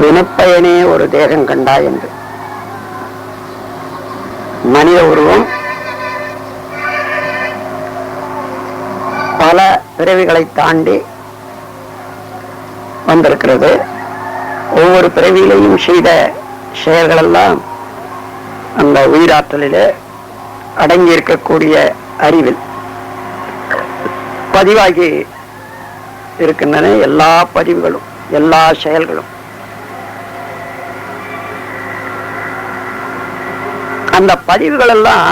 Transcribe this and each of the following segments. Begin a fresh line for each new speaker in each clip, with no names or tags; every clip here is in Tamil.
வினப்பயனே ஒரு தேகம் கண்டா என்று. மனித உருவம். பல பிறவிகளை தாண்டி வந்திருக்கிறது. ஒவ்வொரு பிறவியிலையும் செய்த செயல்களெல்லாம் அந்த உயிராற்றலிலே அடங்கி இருக்கக்கூடிய அறிவில் பதிவாகி இருக்கின்றன. எல்லா பதிவுகளும் எல்லா செயல்களும். அந்த பதிவுகள் எல்லாம்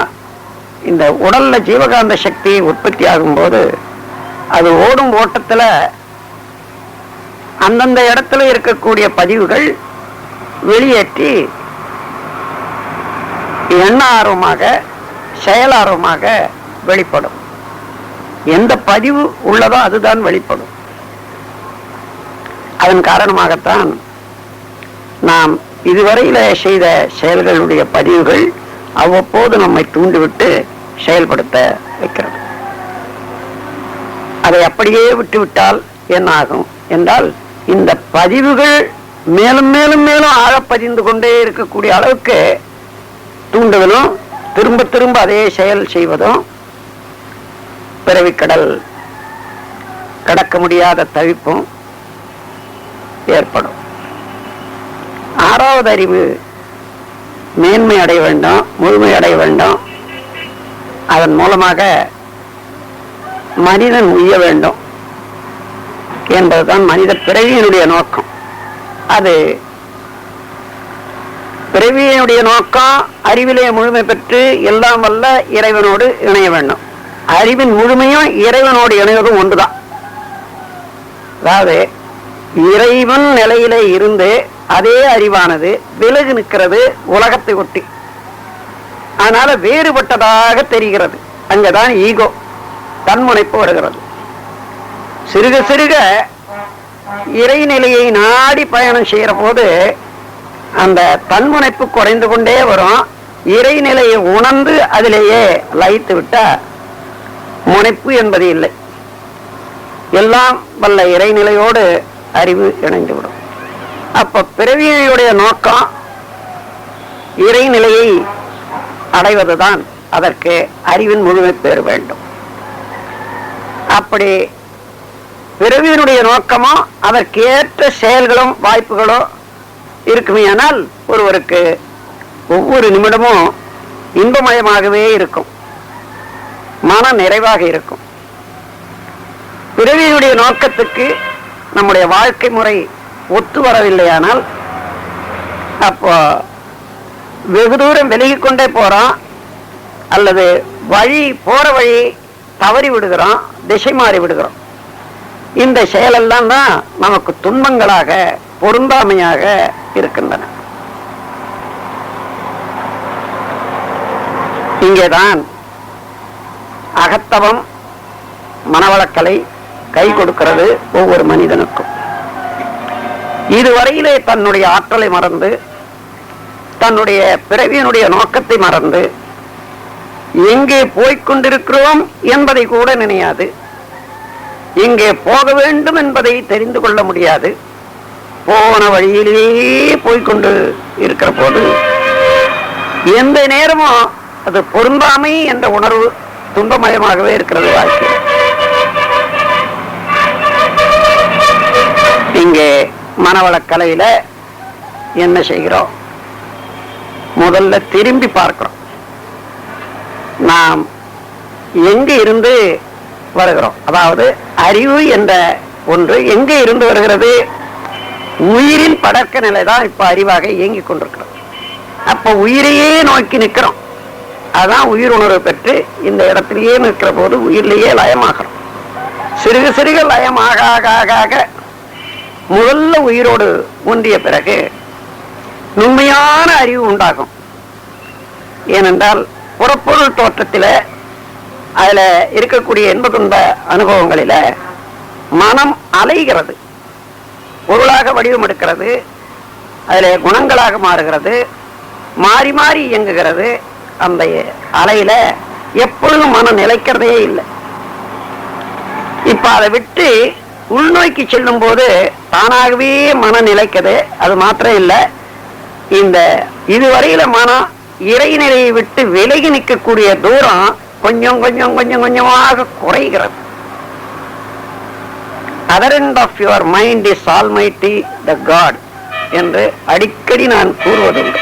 இந்த உடல்ல ஜீவகாந்த சக்தி உற்பத்தி ஆகும்போது அது ஓடும் ஓட்டத்துல அந்தந்த இடத்துல இருக்கக்கூடிய பதிவுகள் வெளியேற்றி எண்ண ஆர்வமாக செயல் ஆர்வமாக வெளிப்படும். எந்த பதிவு உள்ளதோ அதுதான் வெளிப்படும். அதன் காரணமாகத்தான் நாம் இதுவரையில செய்த செயல்களுடைய பதிவுகள் அவ்வப்போது நம்மை தூண்டிவிட்டு செயல்படுத்த வைக்கிறது. அதை அப்படியே விட்டுவிட்டால் என்ன ஆகும் என்றால் இந்த பதிவுகள் மேலும் மேலும் மேலும் ஆழப்பதிந்து கொண்டே இருக்கக்கூடிய அளவுக்கு தூண்டுதலும் திரும்ப திரும்ப அதே செயல் செய்வதும் பிறவிக்கடல் கடக்க முடியாத தவிப்பும் ஏற்படும். ஆறாவது அறிவு மேன்மை அடைய வேண்டும் முழுமை அடைய வேண்டும். அதன் மூலமாக மனிதன் உய்ய வேண்டும் என்பதுதான் மனித பிறவியினுடைய நோக்கம். அது பிறவியினுடைய நோக்கம் அறிவிலே முழுமை பெற்று எல்லாம் வல்ல இறைவனோடு இணைய வேண்டும். அறிவின் முழுமையும் இறைவனோடு இணைவதும் ஒன்றுதான். அதாவது இறைவன் நிலையிலே இருந்து அதே அறிவானது விலகு நிற்கிறது உலகத்தை ஒட்டி. அதனால வேறுபட்டதாக தெரிகிறது. அங்கதான் ஈகோ தன்முனைப்பு வருகிறது. சிறுக சிறுக இறைநிலையை நாடி பயணம் செய்கிற போது அந்த தன்முனைப்பு குறைந்து கொண்டே வரும். இறைநிலையை உணர்ந்து அதிலேயே லயித்து விட்டா முனைப்பு என்பது இல்லை. எல்லாம் வல்ல இறைநிலையோடு அறிவு இணைந்து விடும் அப்ப பிறவியுடைய நோக்கம் இறைநிலையை அடைவதுதான். அதற்கு அறிவின் முழுமை பெற வேண்டும். அப்படி பிறவியினுடைய நோக்கமோ அதற்கு ஏற்ற செயல்களும் வாய்ப்புகளோ இருக்குமேயானால் ஒருவருக்கு ஒவ்வொரு நிமிடமும் இன்பமயமாகவே இருக்கும். மன நிறைவாக இருக்கும். பிறவியினுடைய நோக்கத்துக்கு நம்முடைய வாழ்க்கை முறை ஒத்து வரவில்லையானால் அப்போ வெகு தூரம் விலகி கொண்டே போகிறோம் அல்லது வழி போகிற வழி தவறி விடுகிறோம் திசை மாறி விடுகிறோம் இந்த செயலெல்லாம் தான் நமக்கு துன்பங்களாக பொருந்தாமையாக இருக்கின்றன. இங்கேதான் அகத்தவம் மனவளக்கலை கை கொடுக்கிறது ஒவ்வொரு மனிதனுக்கும். இதுவரையிலே தன்னுடைய ஆற்றலை மறந்து தன்னுடைய பிறவியினுடைய நோக்கத்தை மறந்து எங்கே போய்கொண்டிருக்கிறோம் என்பதை கூட நினையாது. எங்கே போக வேண்டும் என்பதை தெரிந்து கொள்ள முடியாது. போன வழியிலேயே போய்க்கொண்டு இருக்கிற போது எந்த நேரமும் அது பொருந்தாமை என்ற உணர்வு துன்பமயமாகவே இருக்கிறது வாழ்க்கை இங்கே மனவளக்கலையில என்ன செய்கிறோம்? முதல்ல திரும்பி பார்க்கிறோம். நாம் எங்க இருந்து வருகிறோம்? அதாவது அறிவு என்ற ஒன்று எங்க இருந்து வருகிறது? உயிரின் படக்க நிலை தான் இப்ப அறிவாக இயங்கிக் கொண்டிருக்கிறோம் அப்ப உயிரையே நோக்கி நிற்கிறோம். அதான் உயிர் உணர்வு பெற்று இந்த இடத்திலேயே நிற்கிற போது உயிரிலேயே லயமாகிறோம். சிறுக சிறுக லயமாக ஆக ஆக ஆக முதல்ல உயிரோடு ஒன்றிய பிறகு நுண்மையான அறிவு உண்டாகும். ஏனென்றால் புறப்பொருள் தோற்றத்தில் அதில் இருக்கக்கூடிய இன்ப அனுபவங்களில் மனம் அலைகிறது. பொருளாக வடிவம் எடுக்கிறது. அதில் குணங்களாக மாறுகிறது. மாறி மாறி இயங்குகிறது. அந்த அலையில் எப்பொழுதும் மனம் நிலைக்கிறதே இல்லை. இப்போ அதை விட்டு உள்நோக்கி செல்லும் போது தானாகவே மனம் நிலைக்குது. அது மாத்திரம் இல்ல. இந்த இதுவரையில மனம் இறைநிலையை விட்டு விலகி நிற்கக்கூடிய தூரம் கொஞ்சம் கொஞ்சம் கொஞ்சம் கொஞ்சமாக குறைகிறது. Other end of your mind is almighty the God என்று அடிக்கடி நான் கூறுவதுண்டு.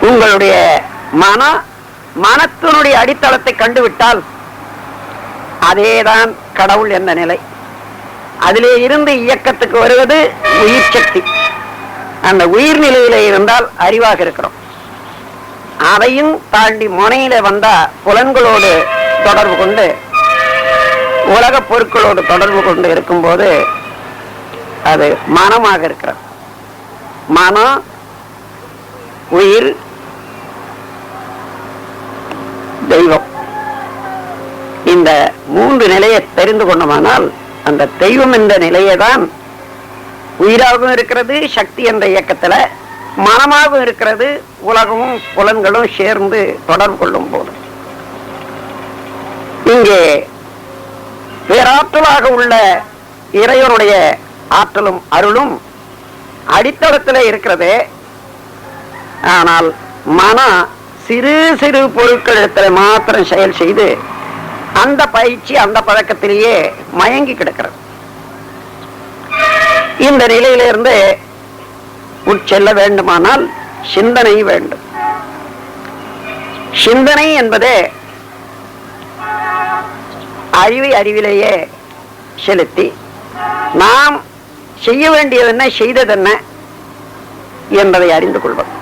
உங்களுடைய மன மனத்தினுடைய அடித்தளத்தை கண்டுவிட்டால் அதேதான் கடவுள் என்ற நிலை. அதிலே இருந்து இயக்கத்துக்கு வருவது உயிர் சக்தி. அந்த உயிர் நிலையில இருந்தால் அறிவாக இருக்கிறோம். அதையும் தாண்டி முனையில வந்தா புலன்களோடு தொடர்பு கொண்டு உலக பொருட்களோடு தொடர்பு கொண்டு இருக்கும்போது அது மனமாக இருக்கிறது. மனம் உயிர் தெய்வம். இந்த மூன்று நிலையை தெரிந்து கொண்டோமானால் அந்த தெய்வம் என்ற நிலையை தான் உயிராகவும் இருக்கிறது சக்தி என்ற இயக்கத்துல மனமாகவும் இருக்கிறது உலகமும் புலன்களும் சேர்ந்து தொடர்பு கொள்ளும் போது இங்கே பேராற்றலாக உள்ள இறைவனுடைய ஆற்றலும் அருளும் அடித்தளத்தில் இருக்கிறது. ஆனால் மன சிறு சிறு பொருட்களிடத்தில் மாத்திரம் செயல் செய்து அந்த பயிற்சி அந்த பழக்கத்திலேயே மயங்கி கிடக்கிறது. இந்த நிலையிலிருந்து உட்செல்ல வேண்டுமானால் சிந்தனை வேண்டும். சிந்தனை என்பது அறிவை அறிவிலேயே செலுத்தி நாம் செய்ய வேண்டியதென்ன செய்ததென்ன என்பதை அறிந்து கொள்வது.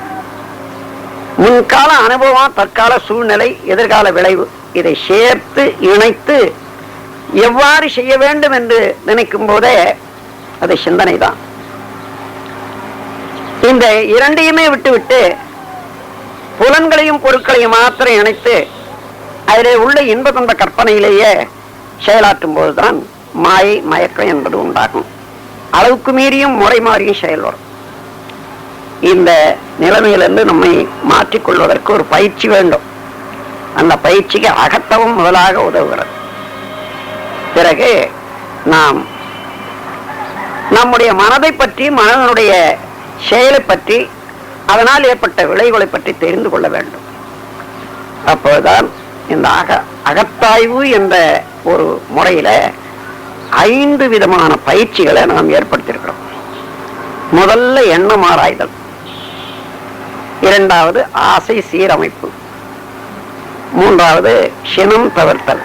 முன்கால அனுபவம் தற்கால சூழ்நிலை எதிர்கால விளைவு இதை சேர்த்து இணைத்து எவ்வாறு செய்ய வேண்டும் என்று நினைக்கும் போதே அது சிந்தனை தான் இந்த இரண்டையுமே விட்டுவிட்டு புலன்களையும் பொருட்களையும் மாத்திரம் இணைத்து அதிலே உள்ள இன்ப துன்ப கற்பனையிலேயே செயலாற்றும் போதுதான் மாயை மயக்கம் என்பது உண்டாகும். அளவுக்கு மீறியும் முறை மாறியும் செயல் வரும். இந்த நிலைமையிலிருந்து நம்மை மாற்றிக்கொள்வதற்கு ஒரு பயிற்சி வேண்டும். அந்த பயிற்சிக்கு அகத்தவும் முதலாக உதவுகிறது. பிறகு நாம் நம்முடைய மனதை பற்றி மனதனுடைய செயலை பற்றி அதனால் ஏற்பட்ட விளைவுகளை பற்றி தெரிந்து கொள்ள வேண்டும். அப்போதுதான் இந்த அக அகத்தாய்வு என்ற ஒரு முறையில ஐந்து விதமான பயிற்சிகளை நாம் ஏற்படுத்தியிருக்கிறோம். முதல்ல எண்ணம் ஆராய்தல். இரண்டாவது ஆசை சீரமைப்பு. மூன்றாவது சினம் தவிர்த்தல்.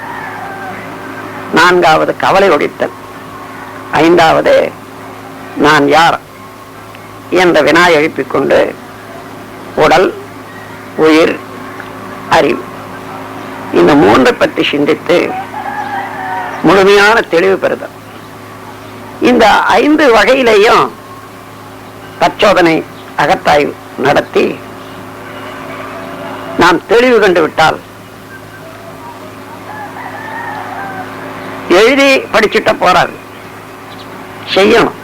நான்காவது கவலை ஒழித்தல். ஐந்தாவது நான் யார் என்ற வினா எழுப்பிக் கொண்டு உடல் உயிர் அறிவு. இந்த மூன்றை பற்றி சிந்தித்து முழுமையான தெளிவு பெறுதல். இந்த ஐந்து வகையிலையும் பரிசோதனை அகத்தாய்வு நடத்தி நாம் தெளிவு கண்டு விட்டால் எழுதி படிச்சுட்ட போறாரு. செய்யணும்.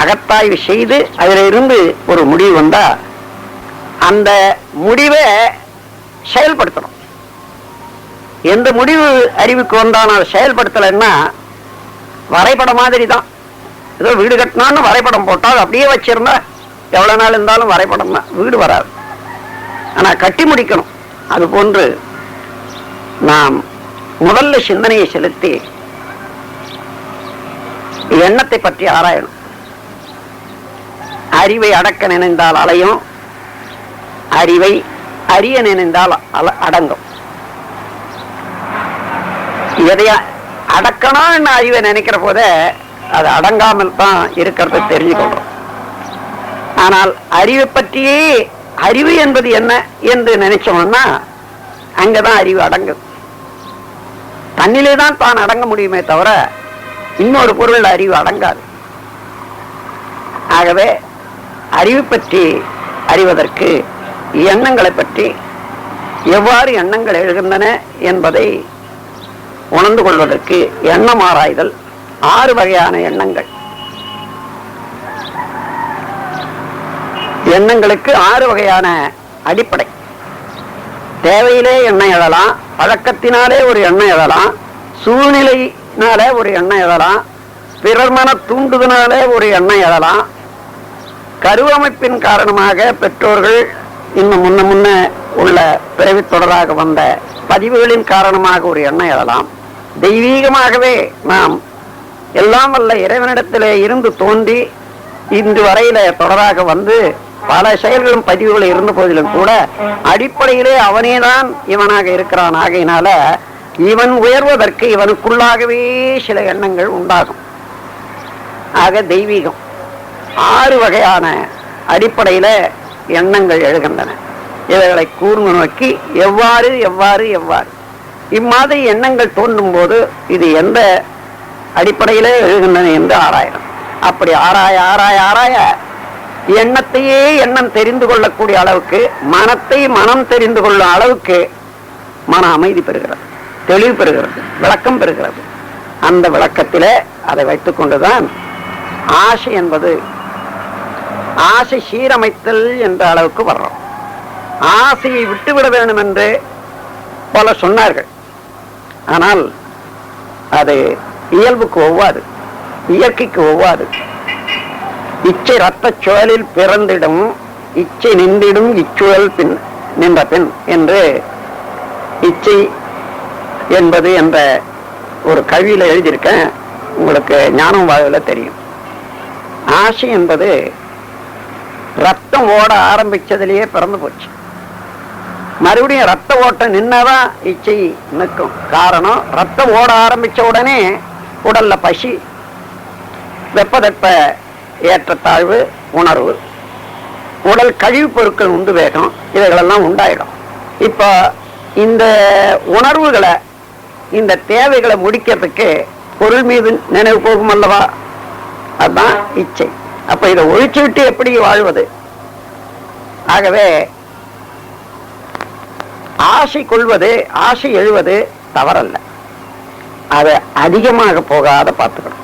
அகத்தாய்வு செய்து அதுல இருந்து ஒரு முடிவு வந்தா அந்த முடிவை செயல்படுத்தணும். எந்த முடிவு அறிவுக்கு வந்தான அதை செயல்படுத்தலைன்னா வரைபடம் மாதிரி தான் ஏதோ வீடு கட்டினான்னு வரைபடம் போட்டால் அப்படியே வச்சிருந்தா எவ்வளவு நாள் இருந்தாலும் வரைபடம் தான் வீடு வராது. ஆனா கட்டி முடிக்கணும். அது போன்று நாம் முதல்ல சிந்தனையை செலுத்தி எண்ணத்தை பற்றி ஆராயணும். அறிவை அடக்க நினைந்தால் அலையும். அறிவை அறிய நினைந்தால் அடங்கும். எதையா அடக்கணும்னு அறிவை நினைக்கிற போத அது அடங்காமல் தான் இருக்கிறத தெரிஞ்சுக்கொள்றோம் ஆனால் அறிவை பற்றியே அறிவு என்பது என்ன என்று நினைச்சோம்னா அங்கதான் அறிவு அடங்கும். தன்னிலே தான் தான் அடங்க முடியுமே தவிர இன்னொரு பொருள் அறிவு அடங்காது. ஆகவே அறிவு பற்றி அறிவதற்கு எண்ணங்களை பற்றி எவ்வாறு எண்ணங்கள் எழுகின்றன என்பதை உணர்ந்து கொள்வதற்கு எண்ணம் ஆராய்தல் ஆறு வகையான எண்ணங்கள். எண்ணங்களுக்கு ஆறு வகையான அடிப்படை. தேவையிலே எண்ணம் எழலாம் பழக்கத்தினாலே ஒரு எண்ணம் எழலாம் சூழ்நிலை சூழ்நிலையினாலே ஒரு எண்ணம் எழலாம். பிறர் மன தூண்டுதனாலே ஒரு எண்ணம் எழலாம். கருவமைப்பின் காரணமாக பெற்றோர்கள் இன்னும் முன்ன முன்ன உள்ள பிறவி தொடராக வந்த பதிவுகளின் காரணமாக ஒரு எண்ணம் எழலாம். தெய்வீகமாகவே நாம் எல்லாம் வல்ல இறைவனிடத்திலே இருந்து தோன்றி இன்று வரையில தொடராக வந்து பல செயல்களும் பதிவுகளும் இருந்த போதிலும் கூட அடிப்படையிலே அவனேதான் இவனாக இருக்கிறான். ஆகையினால இவன் உயர்வதற்கு இவனுக்குள்ளாகவே சில எண்ணங்கள் உண்டாகும். ஆக தெய்வீகம். ஆறு வகையான அடிப்படையில எண்ணங்கள் எழுகின்றன. இவைகளை கூர்ந்து நோக்கி எவ்வாறு எவ்வாறு எவ்வாறு. இம்மாதிரி எண்ணங்கள் தோன்றும் போது இது எந்த அடிப்படையிலே எழுகின்றன என்று ஆராயணும். அப்படி ஆராய ஆராய ஆராய எண்ணத்தையே எண்ணம் தெரிந்து கொள்ளக்கூடிய அளவுக்கு மனத்தை மனம் தெரிந்து கொள்ளும் அளவுக்கு மன அமைதி பெறுகிறது. தெளிவு பெறுகிறது விளக்கம் பெறுகிறது. அந்த விளக்கத்திலே அதை வைத்துக் கொண்டுதான் ஆசை என்பது ஆசை சீரமைத்தல் என்ற அளவுக்கு வர்றோம். ஆசையை விட்டுவிட வேண்டும் என்று பல சொன்னார்கள். ஆனால் அது இயல்புக்கு ஒவ்வாது இயற்கைக்கு ஒவ்வாது. இச்சை ரத்த சுழலில் பிறந்திடும் இச்சை நின்றிடும் இச்சுழல் பின் நின்ற பின் என்று இச்சை என்பது என்ற ஒரு கவியில எழுதியிருக்கேன். உங்களுக்கு ஞானம் வாழ்வில் தெரியும். ஆசை என்பது ரத்தம் ஓட ஆரம்பிச்சதுலேயே பிறந்து போச்சு. மறுபடியும் ரத்த ஓட்டம் நின்னாதான் இச்சை நிற்கும். காரணம் ரத்தம் ஓட ஆரம்பிச்ச உடனே உடல்ல பசி வெப்பதட்ப ஏற்றத்தாழ்வு உணர்வு உடல் கழிவுப் பொருட்கள் உண்டு வேகம் இவைகளெல்லாம் உண்டாயிடும். இப்போ இந்த உணர்வுகளை இந்த தேவைகளை முடிக்கிறதுக்கு பொருள் மீது நினைவு போகும் அல்லவா? அதுதான் இச்சை. அப்ப இதை ஒழிச்சு விட்டு எப்படி வாழ்வது? ஆகவே ஆசை கொள்வது ஆசை எழுவது தவறல்ல. அதை அதிகமாக போகாத பார்த்துக்கணும்.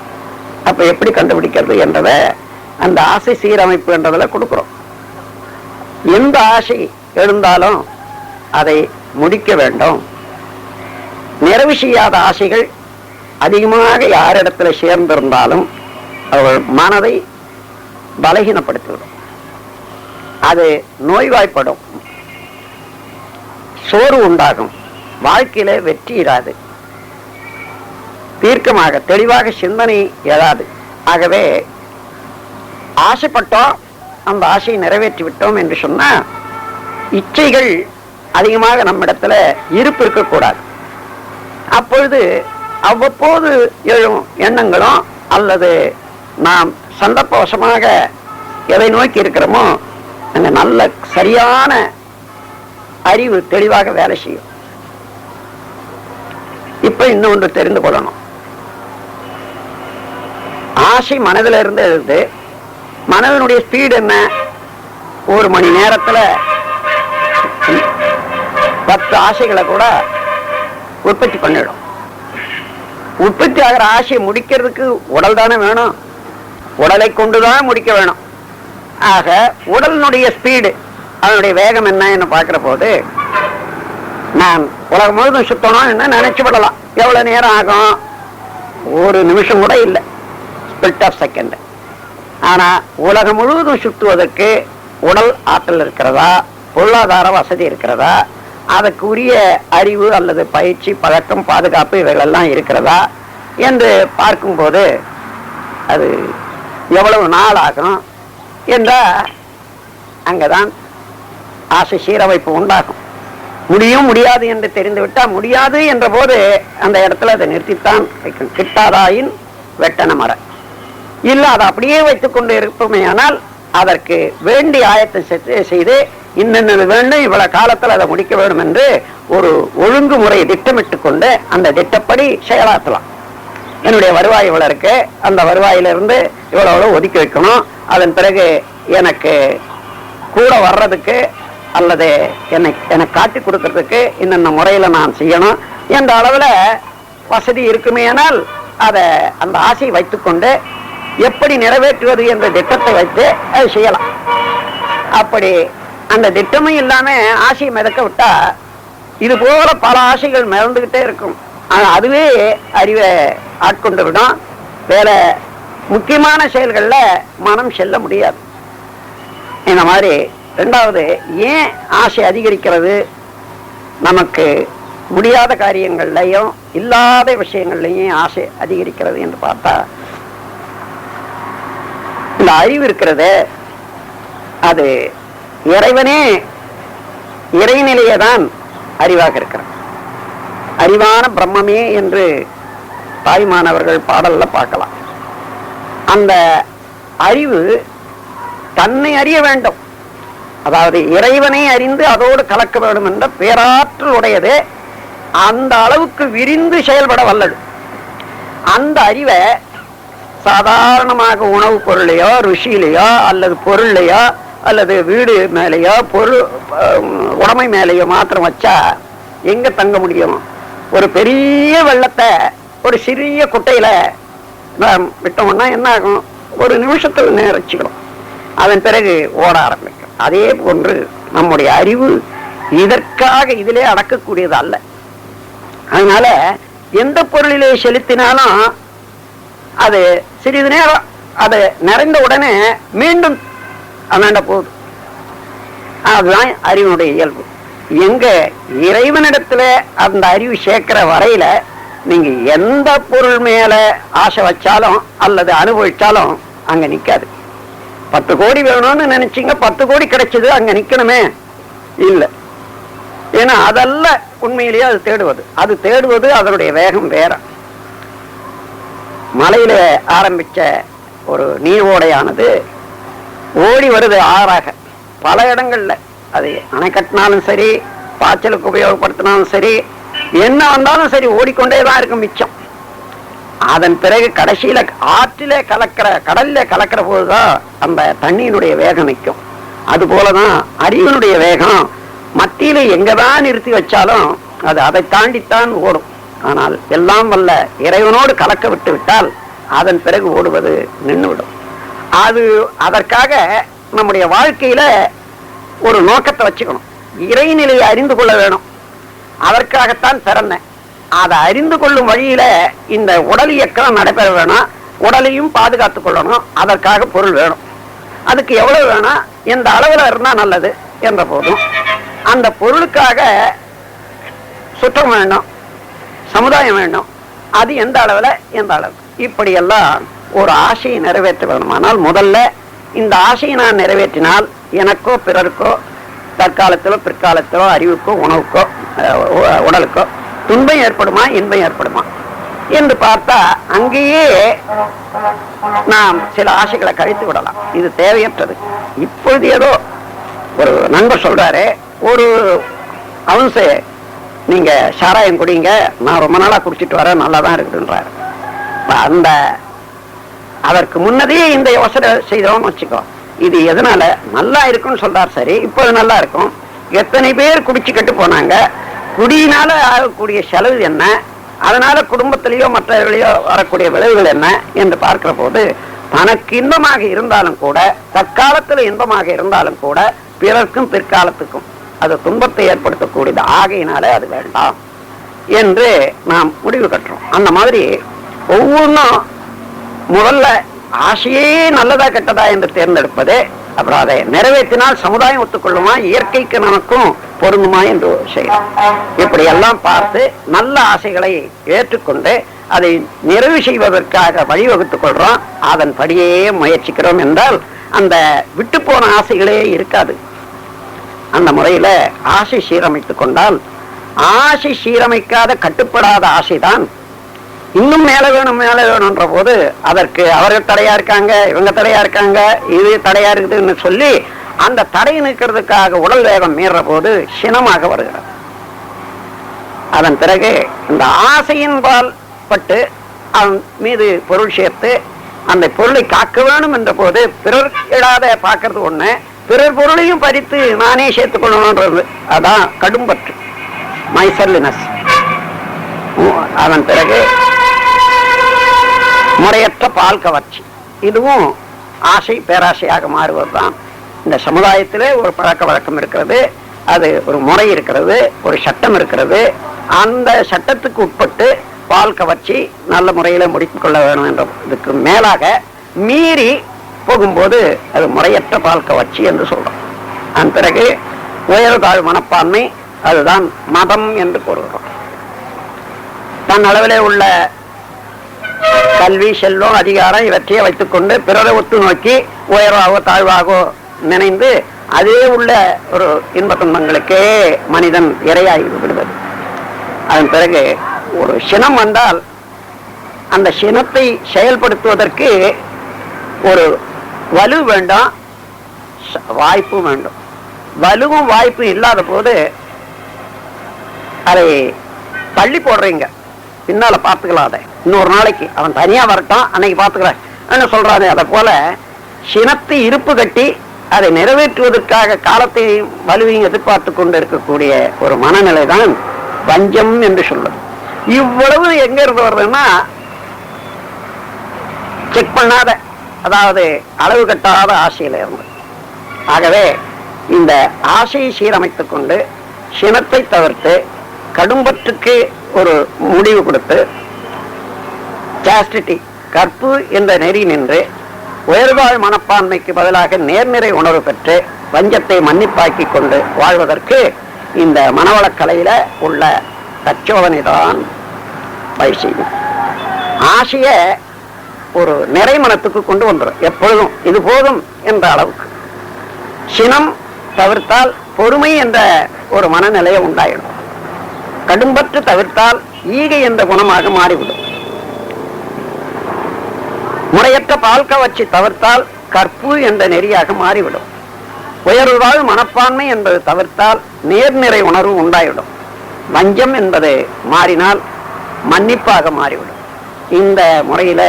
அப்ப எப்படி கண்டுபிடிக்கிறது என்றதை அந்த ஆசை சீரமைப்பு என்றதுல கொடுக்கிறோம். எந்த ஆசை எழுந்தாலும் அதை முடிக்க வேண்டும். நிறைவு செய்யாத ஆசைகள் அதிகமாக யாரிடத்துல சேர்ந்திருந்தாலும் அவர்கள் மனதை பலகீனப்படுத்திவிடும். அது நோய்வாய்ப்படும். சோறு உண்டாகும். வாழ்க்கையில வெற்றி இராது. தீர்க்கமாக தெளிவாக சிந்தனை எழாது. ஆகவே ஆசைப்பட்டோம் அந்த ஆசையை நிறைவேற்றி விட்டோம் என்று சொன்னா இச்சைகள் அதிகமாக நம்மிடத்துல இருப்பு இருக்கக்கூடாது அப்பொழுது அவ்வப்போது எழும் எண்ணங்களும் அல்லது நாம் சந்தர்ப்பவசமாக எதை நோக்கி இருக்கிறோமோ அந்த நல்ல சரியான அறிவு தெளிவாக வேலை செய்யும். இப்ப இன்னொன்று தெரிந்து கொள்ளணும். ஆசை மனதில் இருந்து எழுது மனதனுடைய ஸ்பீடு என்ன? ஒரு மணி நேரத்துல பத்து ஆசைகளை கூட உற்பத்தி பண்ணிடும். உற்பத்தி ஆகிற ஆசையை முடிக்கிறதுக்கு உடல் தானே வேணும். உடலை கொண்டுதான் முடிக்க வேணும். ஆக உடலினுடைய ஸ்பீடு அதனுடைய வேகம் என்னன்னு பார்க்கிற போது நான் உலகம் முழுதும் சுத்தணும் என்ன நினைச்சு விடலாம். எவ்வளவு நேரம் ஆகும்? ஒரு நிமிஷம் கூட இல்லை. ஸ்பிளிட் ஆஃப் செகண்ட் ஆனா உலகம் முழுவதும் சுற்றுவதற்கு உடல் ஆற்றல் இருக்கிறதா? பொருளாதார வசதி இருக்கிறதா? அதற்குரிய அறிவு அல்லது பயிற்சி பழக்கம் பாதுகாப்பு இவைகளெல்லாம் இருக்கிறதா என்று பார்க்கும்போது அது எவ்வளவு நாள் ஆகும் அங்கே அங்கதான் ஆசை சீரமைப்பு உண்டாகும். முடியும் முடியாது என்று தெரிந்துவிட்டால் முடியாது என்ற போது அந்த இடத்துல அதை நிறுத்தித்தான் வைக்கணும் கிட்டாதாயின் வெட்டன மர. இல்லை அதை அப்படியே வைத்துக் கொண்டு இருப்போமே ஆனால் அதற்கு வேண்டிய ஆயத்தை செய்து இன்னென்னது வேண்டும் இவ்வளவு காலத்தில் அதை முடிக்க வேண்டும் என்று ஒரு ஒழுங்குமுறையை திட்டமிட்டு கொண்டு அந்த திட்டப்படி செயலாற்றலாம். என்னுடைய வருவாய் இவ்வளவு இருக்கு. அந்த வருவாயிலிருந்து இவ்வளோ இவ்வளோ ஒதுக்கி வைக்கணும். அதன் பிறகு எனக்கு கூட வர்றதுக்கு அல்லது என்னை எனக்கு காட்டி கொடுக்கறதுக்கு இன்னென்ன முறையில் நான் செய்யணும் என்ற அளவில் வசதி இருக்குமேனால் அதை அந்த ஆசையை வைத்துக்கொண்டு எப்படி நிறைவேற்றுவது என்ற திட்டத்தை வைத்து அதை செய்யலாம். அப்படி அந்த திட்டமும் இல்லாம ஆசையை மிதக்க விட்டா இது போல பல ஆசைகள் மிதந்துகிட்டே இருக்கும். ஆனா அதுவே அறிவை ஆட்கொண்டு விடும். வேற முக்கியமான செயல்கள்ல மனம் செல்ல முடியாது. இந்த மாதிரி ரெண்டாவது ஏன் ஆசை அதிகரிக்கிறது? நமக்கு முடியாத காரியங்கள்லையும் இல்லாத விஷயங்கள்லையும் ஆசை அதிகரிக்கிறது என்று பார்த்தா இந்த அறிவு இருக்கிறது அது இறைவனே இறைநிலையை தான் அறிவாக இருக்கிறான் அறிவான பிரம்மமே என்று தாய்மானவர்கள் பாடல்ல பார்க்கலாம். அந்த அறிவு தன்னை அறிய வேண்டும். அதாவது இறைவனை அறிந்து அதோடு கலக்க வேண்டும் என்ற பேராற்றல் உடையது அந்த அளவுக்கு விரிந்து செயல்பட வல்லது. அந்த அறிவை சாதாரணமாக உணவுப் பொருளையோ ருஷியிலையோ அல்லது பொருளையோ அல்லது வீடு மேலேயோ பொருள் உடமை மேலேயோ மாத்திரம் வச்சா எங்க தங்க முடியும்? ஒரு பெரிய வெள்ளத்தை ஒரு சிறிய குட்டையில நாம் விட்டோம்னா என்ன ஆகும்? ஒரு நிமிஷத்தில் நேரச்சிக்கணும் அதன் பிறகு ஓட ஆரம்பிக்கும். அதே போன்று நம்முடைய அறிவு இதற்காக இதிலே அடக்கக்கூடியது அல்ல. அதனால எந்த பொருளிலே செலுத்தினாலும் அது சிறிது நேரம் அது நிறைந்த உடனே மீண்டும் அந்தாண்ட போகுது அதுதான் அறிவினுடைய இயல்பு. எங்க இறைவனிடத்துல அந்த அறிவு சேர்க்கிற வரையில நீங்க எந்த பொருள் மேல ஆசை வச்சாலும் அல்லது அனுபவிச்சாலும் அங்க நிக்காது. பத்து கோடி வேணும்னு நினைச்சீங்க பத்து கோடி கிடைச்சது அங்க நிக்கணுமே. இல்ல. ஏன்னா அதல்ல உண்மையிலேயே அது தேடுவது. அது தேடுவது அதனுடைய வேகம் வேற. மலையில ஆரம்பிச்ச ஒரு நீர் ஓடையானது ஓடி வருது ஆறாக. பல இடங்கள்ல. அது அணை கட்டினாலும் சரி பாய்ச்சலுக்கு உபயோகப்படுத்தினாலும் சரி என்ன வந்தாலும் சரி ஓடிக்கொண்டே தான் இருக்கும் மிச்சம். அதன் பிறகு கடைசியில ஆற்றிலே கலக்கிற கடல்ல கலக்கிற போதுதான் அந்த தண்ணியினுடைய வேகம் நிற்கும். அது போலதான் அறிவினுடைய வேகம் மத்தியில எங்கதான் நிறுத்தி வச்சாலும் அது அதை தாண்டித்தான் ஓடும். ஆனால் எல்லாம் வல்ல இறைவனோடு கலக்க விட்டு விட்டால் அதன் பிறகு ஓடுவது நின்றுவிடும். அது அதற்காக நம்முடைய வாழ்க்கையில ஒரு நோக்கத்தை வச்சுக்கணும். இறைநிலையை அறிந்து கொள்ள வேணும். அதற்காகத்தான் பிறந்தேன். அதை அறிந்து கொள்ளும் வழியில இந்த உடல் இயக்கம் நடைபெற வேணும். உடலையும் பாதுகாத்துக் கொள்ளணும். அதற்காக பொருள் வேணும். அதுக்கு எவ்வளவு வேணும் எந்த அளவுல இருந்தா நல்லது என்ற போதும். அந்த பொருளுக்காக சுற்றம் வேணும். சமுதாயம் வேண்டும் அது எந்த அளவுல? எந்த அளவு இப்படியெல்லாம் ஒரு ஆசையை நிறைவேற்ற வேணுமானால் முதல்ல இந்த ஆசையை நான் நிறைவேற்றினால் எனக்கோ பிறருக்கோ தற்காலத்திலோ பிற்காலத்திலோ அறிவுக்கோ உணவுக்கோ உடலுக்கோ துன்பம் ஏற்படுமா இன்பம் ஏற்படுமா? என்று பார்த்தா அங்கேயே நாம் சில ஆசைகளை கழித்து விடலாம். இது தேவையற்றது. இப்பொழுது ஏதோ ஒரு நண்பர் சொல்றாரு ஒரு அவன்சு நீங்க சாராயம் குடிங்க நான் ரொம்ப நாளா குடிச்சிட்டு வரேன் நல்லா தான் இருக்குதுன்றாரு அந்த அதற்கு முன்னதே இந்த யோசனை செய்தோம்னு வச்சுக்கோ. இது எதனால? நல்லா இருக்கும்னு சொல்றார் சரி இப்போது நல்லா இருக்கும். எத்தனை பேர் குடிச்சுக்கிட்டு போனாங்க? குடியினால ஆகக்கூடிய செலவு என்ன? அதனால குடும்பத்திலேயோ மற்றவர்களையோ வரக்கூடிய விளைவுகள் என்ன? என்று பார்க்கிற போது தனக்கு இன்பமாக இருந்தாலும் கூட தற்காலத்தில் இன்பமாக இருந்தாலும் கூட பிறர்க்கும் பிற்காலத்துக்கும் அது துன்பத்தை ஏற்படுத்தக்கூடியது. ஆகையினாலே அது வேண்டாம் என்று நாம் முடிவு கட்டுறோம். அந்த மாதிரி ஒவ்வொன்றும் முதல்ல ஆசையே நல்லதா கெட்டதா என்று தேர்ந்தெடுப்பது அப்புறம் அதை நிறைவேற்றினால் சமுதாயம் ஒத்துக்கொள்ளுமா? இயற்கைக்கு நமக்கும் பொருந்துமா என்று ஒரு செய்யலாம். இப்படி எல்லாம் பார்த்து நல்ல ஆசைகளை ஏற்றுக்கொண்டு அதை நிறைவு செய்வதற்காக வழிவகுத்துக் கொள்றோம். அதன்படியே முயற்சிக்கிறோம் என்றால் அந்த விட்டு போன ஆசைகளே இருக்காது. அந்த முறையில ஆசை சீரமைத்துக் கொண்டால் ஆசை சீரமைக்காத கட்டுப்படாத ஆசைதான் இன்னும் மேல வேணும் மேல வேணும்ன்ற போது அதற்கு அவர்கள் தடையா இருக்காங்க இவங்க தடையா இருக்காங்க இது தடையா இருக்குதுன்னு சொல்லி அந்த தடை நிற்கிறதுக்காக உடல் வேகம் மீற போது சினமாக வருகிறது. அதன் பிறகு இந்த ஆசையின் பால் பட்டு அவன் மீது பொருள் சேர்த்து அந்த பொருளை காக்க வேணும் என்ற போது பிறர் இடாத பார்க்கறது ஒண்ணு பிறர் பொருளையும் பறித்து நானே சேர்த்துக் கொள்ளணும்ன்றது அதான் கடும்பற்று மைசர்லினஸ். அதன் பிறகு முறையற்ற பால் கவர்ச்சி. இதுவும் ஆசை பேராசையாக மாறுவதுதான். இந்த சமுதாயத்திலே ஒரு பழக்க வழக்கம் இருக்கிறது அது ஒரு முறை இருக்கிறது ஒரு சட்டம் இருக்கிறது. அந்த சட்டத்துக்கு உட்பட்டு பால் கவர்ச்சி நல்ல முறையில் முடித்துக்கொள்ள வேணும் என்ற இதுக்கு மேலாக மீறி போகும்போது அது முறையற்ற பால் கவர்ச்சி என்று சொல்றோம். அதன் பிறகு உயர்தாழ் மனப்பான்மை அதுதான் மதம் என்று கூறுகிறோம். தன் அளவிலே உள்ள கல்வி செல்வம் அதிகாரம் இவற்றையே வைத்துக்கொண்டு பிறரை ஒத்து நோக்கி உயர்வாகவோ தாழ்வாகவோ நினைந்து அதே உள்ள ஒரு இன்ப துன்பங்களுக்கே மனிதன் இரையாகி விடுவது அதன் பிறகு ஒரு சினம் வந்தால் அந்த சினத்தை செயல்படுத்துவதற்கு ஒரு வலு வேண்டாம் வாய்ப்பு வேண்டும். வலுவும் வாய்ப்பும் இல்லாத போது அதை தள்ளி போடுறீங்க. பின்னால பார்த்துக்கலாம் அதை இன்னொரு நாளைக்கு. அவன் தனியா வரட்டும் அன்னைக்கு பார்த்துக்கிறேன். என்ன அதை போல சினத்தை இருப்பு கட்டி அதை நிறைவேற்றுவதற்காக காலத்தை வலுவையும் எதிர்பார்த்து கொண்டு இருக்கக்கூடிய ஒரு மனநிலை தான் வஞ்சம் என்று சொல்லுது இவ்வளவு எங்க இருந்து வருதுன்னா செக் பண்ணாத அதாவது அளவு கட்டாத ஆசையில இருந்து. ஆகவே இந்த ஆசையை சீரமைத்துக் கொண்டு சினத்தை தவிர்த்து கடும்பற்றுக்கு ஒரு முடிவு கொடுத்து சாஸ்டிட்டி கற்பு என்ற நெறி நின்று உயர்வாழ் மனப்பான்மைக்கு பதிலாக நேர்நிறை உணர்வு பெற்று வஞ்சத்தை மன்னிப்பாக்கி கொண்டு வாழ்வதற்கு இந்த மனவளக்கலையில உள்ள தச்சோதனை தான் வழி ஆசைய ஒரு நிறைமனத்துக்கு கொண்டு வந்துடும் எப்பொழுதும் இது போதும் என்ற அளவுக்கு. சினம் தவிர்த்தால் பொறுமை என்ற ஒரு மனநிலையை உண்டாயிடும். கடும்பற்று தவிர்த்தால் ஈகை என்ற குணமாக மாறிவிடும். முறையற்ற பால் வச்சு தவிர்த்தால் கற்பு என்ற நெறியாக மாறிவிடும். உயர்வாழ் மனப்பான்மை என்பது தவிர்த்தால் நேர்நிறை உணர்வு உண்டாயிடும். வஞ்சம் என்பது மாறினால் மன்னிப்பாக மாறிவிடும். இந்த முறையில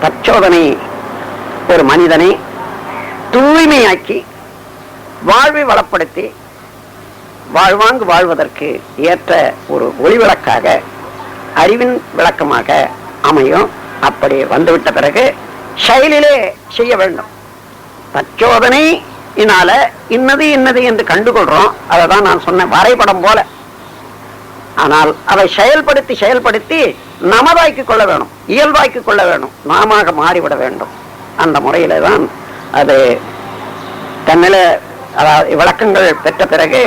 தற்சோதனை ஒரு மனிதனை தூய்மையாக்கி வாழ்வை வளப்படுத்தி வாழ்வாங்கு வாழ்வதற்கு ஏற்ற ஒரு ஒளிவிளக்காக அறிவின் விளக்கமாக அமையும். அப்படி வந்துவிட்ட பிறகு செயலிலே செய்ய வேண்டும். தற்சோதனையினால இன்னது இன்னது என்று கண்டுகொள்றோம். அதை தான் நான் சொன்னேன் வரைபடம் போல. ஆனால் அதை செயல்படுத்தி செயல்படுத்தி நமதாய்க்கு கொள்ள வேணும். இயல்பாய்க்கு கொள்ள வேணும். நாம மாறிவிட வேண்டும். அந்த முறையில தான் அது தன்னில அதாவது விளக்கங்கள் பெற்ற பிறகு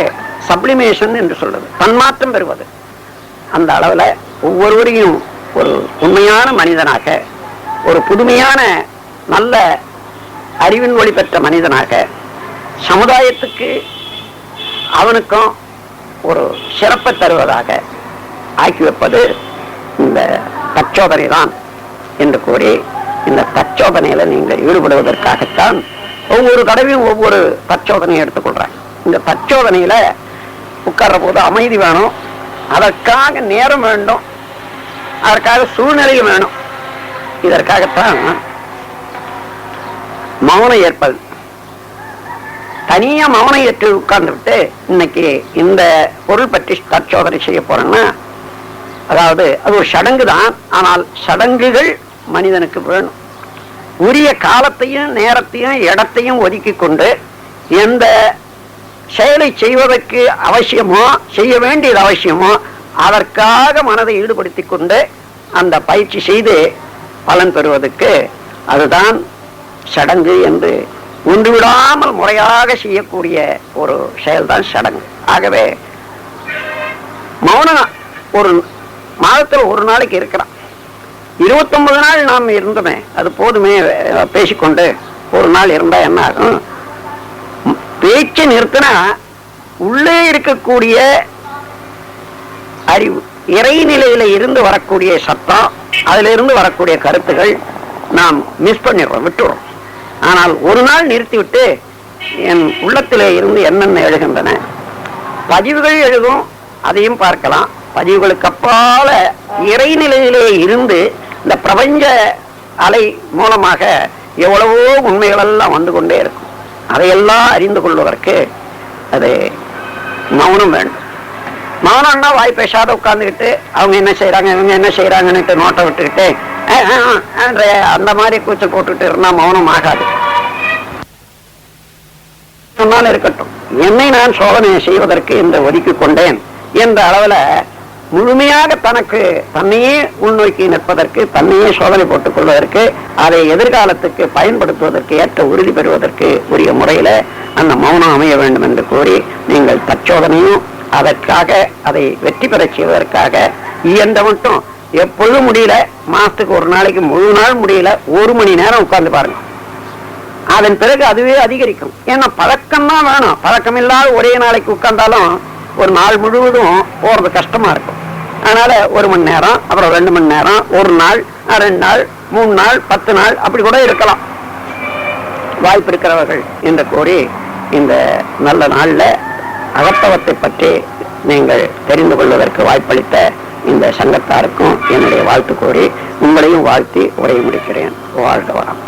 சப்ளிமேஷன் என்று சொல்றது தன்மாற்றம் பெறுவது. அந்த அளவுல ஒவ்வொருவரையும் ஒரு உண்மையான மனிதனாக ஒரு புதுமையான நல்ல அறிவின் ஒளி பெற்ற மனிதனாக சமுதாயத்துக்கு அவனுக்கும் ஒரு சிறப்பை தருவதாக ஆக்கி வைப்பது இந்த தச்சோதனை தான் என்று கூறி இந்த தச்சோதனையில நீங்கள் ஈடுபடுவதற்காகத்தான் ஒவ்வொரு தடவையும் ஒவ்வொரு தச்சோதனையும் எடுத்துக்கொள்றாங்க இந்த தச்சோதனையில உட்கார்ற போது அமைதி வேணும். அதற்காக நேரம் வேண்டும். அதற்காக சூழ்நிலையும் வேணும். இதற்காகத்தான் மௌனம் ஏற்பது தனியா மௌனம் ஏற்று உட்கார்ந்து விட்டு இன்னைக்கு இந்த பொருள் பற்றி தற்சோதனை செய்ய போறேன்னா அதாவது அது ஒரு சடங்கு தான். ஆனால் சடங்குகள் மனிதனுக்கு வேணும். உரிய காலத்தையும் நேரத்தையும் இடத்தையும் ஒதுக்கி கொண்டு எந்த செயலை செய்வதற்கு அவசியமோ செய்ய வேண்டியது அவசியமோ அதற்காக மனதை ஈடுபடுத்திக் கொண்டு அந்த பயிற்சி செய்து பலன் பெறுவதற்கு அதுதான் சடங்கு என்று ஒன்று விடாமல் முறையாக செய்யக்கூடிய ஒரு செயல்தான் சடங்கு. ஆகவே மௌனம் ஒரு மாதத்தில் ஒரு நாளைக்கு இருக்கிறான் இருபத்தொன்பது நாள் நாம் இருந்தோமே அது போதுமே பேசிக்கொண்டு ஒரு நாள் இருந்தா என்ன ஆகும்? பேச்சு நிறுத்தினா உள்ளே இருக்கக்கூடிய அறிவு. இறைநிலையில இருந்து வரக்கூடிய சத்தம் அதுல இருந்து வரக்கூடிய கருத்துகள் நாம் மிஸ் பண்ணிடுறோம் விட்டுறோம் ஆனால் ஒரு நாள் நிறுத்திவிட்டு என் உள்ளத்திலே இருந்து என்னென்ன எழுகின்றன? பதிவுகள் எழுதும் அதையும் பார்க்கலாம். பதிவுகளுக்கு அப்பால இறைநிலையிலே இருந்து இந்த பிரபஞ்ச அலை மூலமாக எவ்வளவோ உண்மைகள் எல்லாம் வந்து கொண்டே இருக்கும். அதையெல்லாம் அறிந்து கொள்வதற்கு அது மௌனம் வேண்டும். மௌனம்னா வாய் பேசாத உட்காந்துக்கிட்டு அவங்க என்ன செய்யறாங்க இவங்க என்ன செய்யறாங்கன்னுட்டு நோட்டை விட்டுக்கிட்டு அந்த மாதிரி கூச்சல் போட்டுட்டு இருந்தா மௌனம் ஆகாது. சொன்னாலும் இருக்கட்டும் என்னை நான் சோதனை செய்வதற்கு இந்த ஒதுக்கி கொண்டேன் என்ற அளவுல முழுமையாக தனக்கு தன்னையே உள்நோக்கி நிற்பதற்கு தன்னையே சோதனை போட்டுக் கொள்வதற்கு அதை எதிர்காலத்துக்கு பயன்படுத்துவதற்கு ஏற்ற உறுதி பெறுவதற்கு உரிய முறையில அந்த மௌனம் அமைய வேண்டும் என்று கூறி நீங்கள் தற்சோதனையும் அதற்காக அதை வெற்றி பெற செய்வதற்காக இயன்ற மட்டும் எப்பொழுதும் முடியல மாசத்துக்கு ஒரு நாளைக்கு முழு நாள் முடியல ஒரு மணி நேரம் உட்கார்ந்து பாருங்க. அதன் பிறகு அதுவே அதிகரிக்கும். ஏன்னா பழக்கம் தான் வேணும். பழக்கம் இல்லாத ஒரே நாளைக்கு உட்கார்ந்தாலும் ஒரு நாள் முழுவதும் போறது கஷ்டமா இருக்கும். அதனால ஒரு மணி நேரம் அப்புறம் ரெண்டு மணி நேரம் ஒரு நாள் ரெண்டு நாள் மூணு நாள் பத்து நாள் அப்படி கூட இருக்கலாம். வாய்ப்பு இருக்கிறவர்கள் என்று கோரி இந்த நல்ல நாளில் அகத்தவத்தை பற்றி நீங்கள் தெரிந்து கொள்வதற்கு வாய்ப்பளித்த இந்த சங்கத்தாருக்கும் என்னுடைய வாழ்த்து கூறி உங்களையும் வாழ்த்தி உரையை முடிக்கிறேன். வாழ்க வரம்